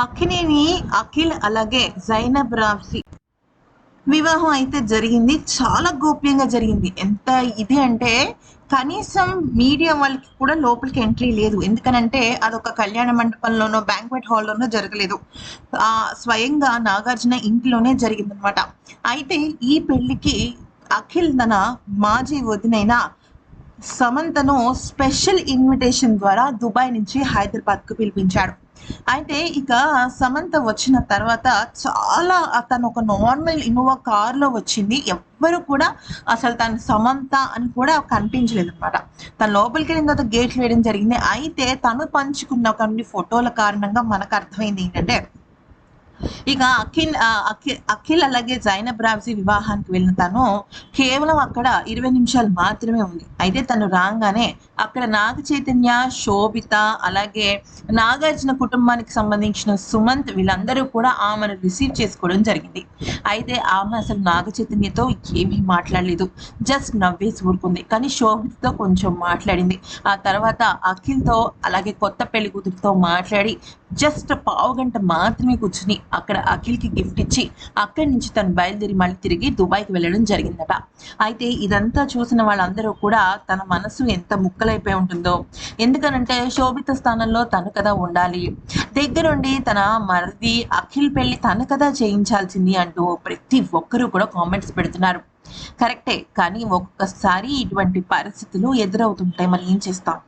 అఖిలిని అఖిల్ అలాగే జైనబ్ రాబ్సి వివాహం అయితే జరిగింది. చాలా గోప్యంగా జరిగింది. ఎంత ఇది అంటే కనీసం మీడియా వాళ్ళకి కూడా లోపలికి ఎంట్రీ లేదు. ఎందుకనంటే అదొక కళ్యాణ మండపంలోనో బ్యాంక్వెట్ హాల్లోనో జరగలేదు. ఆ స్వయంగా నాగార్జున ఇంట్లోనే జరిగిందనమాట. అయితే ఈ పెళ్ళికి అఖిల్ తన మాజీ వదినైన సమంతను స్పెషల్ ఇన్విటేషన్ ద్వారా దుబాయ్ నుంచి హైదరాబాద్కు పిలిపించాడు. అయితే ఇక సమంత వచ్చిన తర్వాత చాలా తను ఒక నార్మల్ ఇన్నోవా కార్లో వచ్చింది. ఎవ్వరు కూడా అసలు తను సమంత అని కూడా కనిపించలేదు అనమాట తను లోపలికి వెళ్ళిన తర్వాత గేట్లు వేయడం జరిగింది. అయితే తను పంచుకున్న కొన్ని ఫోటోల కారణంగా మనకు అర్థమైంది ఏంటంటే ఇక అఖిల్ అఖిల్ అఖిల్ అలాగే జైనబ్ రాబ్జీ వివాహానికి వెళ్ళిన తను కేవలం అక్కడ ఇరవై నిమిషాలు మాత్రమే ఉంది. అయితే తను రాగానే అక్కడ నాగ చైతన్య శోభిత అలాగే నాగార్జున కుటుంబానికి సంబంధించిన సుమంత్ వీళ్ళందరూ కూడా ఆమెను రిసీవ్ చేసుకోవడం జరిగింది. అయితే ఆమె అసలు నాగ చైతన్యతో ఏమీ మాట్లాడలేదు. జస్ట్ నవ్వేసి ఊరుకుంది. కానీ శోభితతో కొంచెం మాట్లాడింది. ఆ తర్వాత అఖిల్తో అలాగే కొత్త పెళ్ళి కూతురితో మాట్లాడి జస్ట్ పావు గంట మాత్రమే కూర్చుని అక్కడ అఖిల్కి గిఫ్ట్ ఇచ్చి అక్కడి నుంచి తను బయలుదేరి మళ్ళీ తిరిగి దుబాయ్కి వెళ్ళడం జరిగిందట. అయితే ఇదంతా చూసిన వాళ్ళందరూ కూడా తన మనసు ఎంత ముక్కలైపోయి ఉంటుందో. ఎందుకనంటే శోభిత స్థానంలో తను కదా ఉండాలి. దగ్గరుండి తన మరిది అఖిల్ పెళ్ళి తను కదా చేయించాల్సింది అంటూ ప్రతి ఒక్కరూ కూడా కామెంట్స్ పెడుతున్నారు. కరెక్టే కానీ ఒక్కొక్కసారి ఇటువంటి పరిస్థితులు ఎదురవుతుంటాయి. మనం ఏం చేస్తాం?